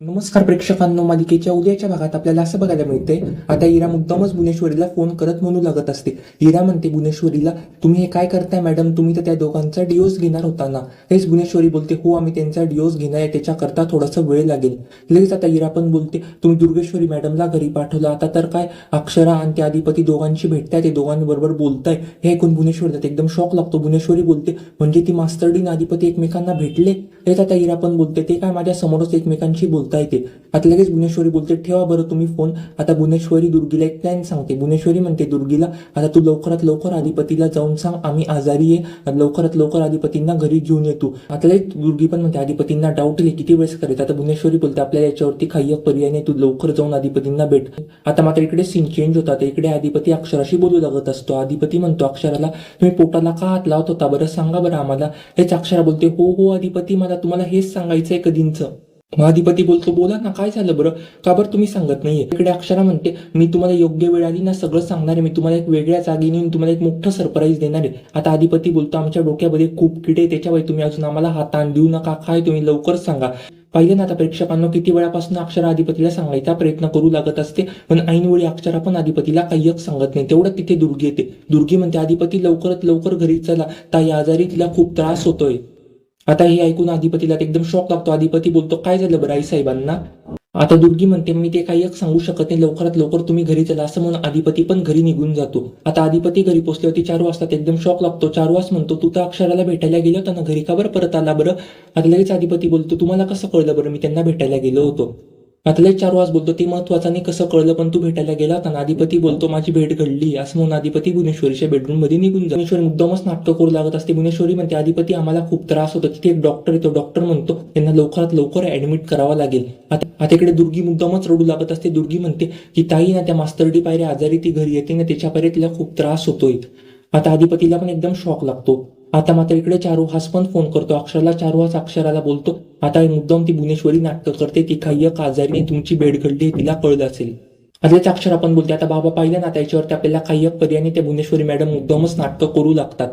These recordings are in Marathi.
नमस्कार प्रेक्षकांनो मालिकेच्या उद्याच्या भागात आपल्याला असं बघायला मिळते आता इरा मुद्दामच भुवनेश्वरीला फोन करत म्हणू लागत असते. इरा म्हणते भुवनेश्वरीला तुम्ही हे काय करताय मॅडम तुम्ही तर त्या दोघांचा डिओस घेणार होता ना. हेच भुवनेश्वरी बोलते हो आम्ही त्यांचा डिओस घेणार आहे त्याच्याकरता थोडासा वेळ लागेल. लगेच आता इरा पण बोलते तुम्ही दुर्गेश्वरी मॅडमला घरी पाठवलं आता तर काय अक्षरा आणि त्या अधिपती दोघांशी भेटताय ते दोघांबरोबर बोलताय. हे ऐकून भुवनेश्वरी एकदम शॉक लागतो. भुवनेश्वरी बोलते म्हणजे ती मास्तरडीन अधिपती एकमेकांना भेटले? हेच आता इरा पण बोलते ते काय माझ्या समोरच एकमेकांशी बोलता येते. आता लगेच भुवनेश्वरी बोलते ठेवा बरं तुम्ही फोन आता भुवनेश्वरी दुर्गीला एक प्लॅन सांगते. भुवनेश्वरी म्हणते दुर्गीला आता तू लवकरात लवकर अधिपतीला जाऊन सांग आम्ही आजारी आहे. लवकरात लवकर अधिपतींना घरी घेऊन येतो आता लगेच दुर्गी पण म्हणते अधिपतींना डाऊट येईल किती वेळेस करेल? आता भुवनेश्वरी बोलते आपल्याला याच्यावरती काही पर्याय नाही तू लवकर जाऊन अधिपतींना भेट. आता मात्र इकडे सीन चेंज होतात. इकडे अधिपती अक्षराशी बोलू लागत असतो. अधिपती म्हणतो अक्षराला तुम्ही पोटाला का हात लावत होता? बरं सांगा बरं आम्हाला. हेच अक्षरा बोलते हो हो अधिपती मला तुम्हाला हेच सांगायचंय कधींचं? मग अधिपती बोलतो बोला ना काय झालं बरं? का बरं तुम्ही सांगत नाहीये? इकडे अक्षरा म्हणते मी तुम्हाला योग्य वेळ आली ना सगळं सांगणार आहे. मी तुम्हाला एक वेगळ्या जागी नेऊन तुम्हाला एक मोठं सरप्राईज देणार आहे. आता अधिपती बोलतो आमच्या डोक्यामध्ये खूप किडे त्याच्यावर त्याच्यामुळे तुम्ही अजून आम्हाला हातान देऊ नका. काय तुम्ही लवकर सांगा. पाहिलं ना आता प्रेक्षकांना किती वेळापासून अक्षरा अधिपतीला सांगायचा प्रयत्न करू लागत असते पण ऐनवेळी अक्षरा पण अधिपतीला काही एक सांगत नाही. तेवढं तिथे दुर्गी येते. दुर्गी म्हणते अधिपती लवकरात लवकर घरी चला. ताई आजारी तिला खूप त्रास होतोय. आता हे ऐकून अधिपतीला एकदम शॉक लागतो. अधिपती बोलतो काय झालं बरं आई साहेबांना? आता दुर्गी म्हणते मी ते काही एक सांगू शकत नाही. लवकरात लवकर तुम्ही घरी चला असं म्हणून अधिपती पण घरी निघून जातो. आता अधिपती घरी पोहोचल्यावरती चार वाजता एकदम शॉक लागतो. चार वाज म्हणतो तू तर अक्षराला भेटायला गेलो होता ना घरी का बरं परत आला बरं? आता लगेच अधिपती बोलतो तुम्हाला कसं कळलं बरं? मी त्यांना भेटायला गेलो होतो. आतले चार वाज बोलतो ते महत्वाचं नाही कसं कळलं पण तू भेटायला गेला होता ना अधिपती बोलतो माझी भेट घडली. असं म्हणून अधिपती भुवनेश्वरीच्या बेडरूममध्ये निघून जा भुवनेश्वरी मुद्दामच नाटकं करू लागत असते. भुवनेश्वरी म्हणते अधिपती आम्हाला खूप त्रास होतो. तिथे एक डॉक्टर येतो. डॉक्टर म्हणतो त्यांना लवकरात लवकर ऍडमिट करावा लागेल. आता आता इकडे दुर्गी मुद्दामच रडू लागत असते. दुर्गी म्हणते की ताई ना त्या मास्तरडी पायऱ्या आजारी ती घरी येते ना त्याच्या पायऱ्या तिला खूप त्रास होतोय. आता अधिपतीला पण एकदम शॉक लागतो. आता मात्र इकडे चारू हाच पण फोन करतो. अक्षराला चारू हाच अक्षराला बोलतो. आता मुद्दाम ती भुवनेश्वरी नाटकं करते. ती काही एक आजारी तुमची बेड घडली तिला कळलं असेल. आधीच अक्षर आपण बोलते आता बाबा पाहिलं ना त्याच्यावरती आपल्याला काही पर्याने त्या ते भुवनेश्वरी मॅडम मुद्दामच नाटकं करू लागतात.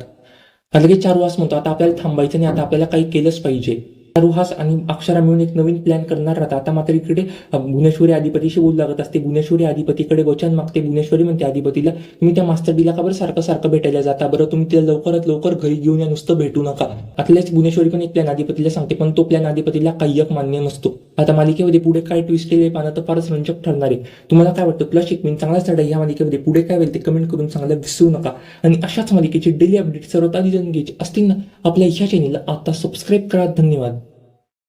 लगेच चारू हास म्हणतो आता आपल्याला थांबायचं नाही. आता आपल्याला काही केलंच पाहिजे. रुहास आणि अक्षरा मिळून एक नवीन प्लॅन करणार राहतात. आता मात्र इकडे भुवनेश्वरी अधिपतीशी बोल लागत असते. भुवनेश्वरी अधिपतीकडे वचन मागते. भुवनेश्वरी म्हणते अधिपतीला तुम्ही त्या मास्तरडीला का बरं सारखं सारखं भेटायला जाता? बरं तुम्ही तिला लवकरात लवकर घरी घेऊन या नुसतं भेटू नका. आतल्याच भुवनेश्वरी पण एक प्लॅन अधिपतीला सांगते पण तो प्लॅन अधिपतीला काही एक मान्य नसतो. आता मालिकेमध्ये पुढे काय ट्विस्ट केले पाहणं तर फारच रंजक ठरणार आहे. तुम्हाला काय वाटतं? तुला शिकवीन चांगला चढा या मालिकेमध्ये. पुढे काय होईल ते कमेंट करून सांगायला विसरू नका. आणि अशाच मालिकेची डेली अपडेट सर्वात आधी जाणून घ्यायची असतील ना आपल्या ह्या चॅनेलला आता सबस्क्राईब करा. धन्यवाद.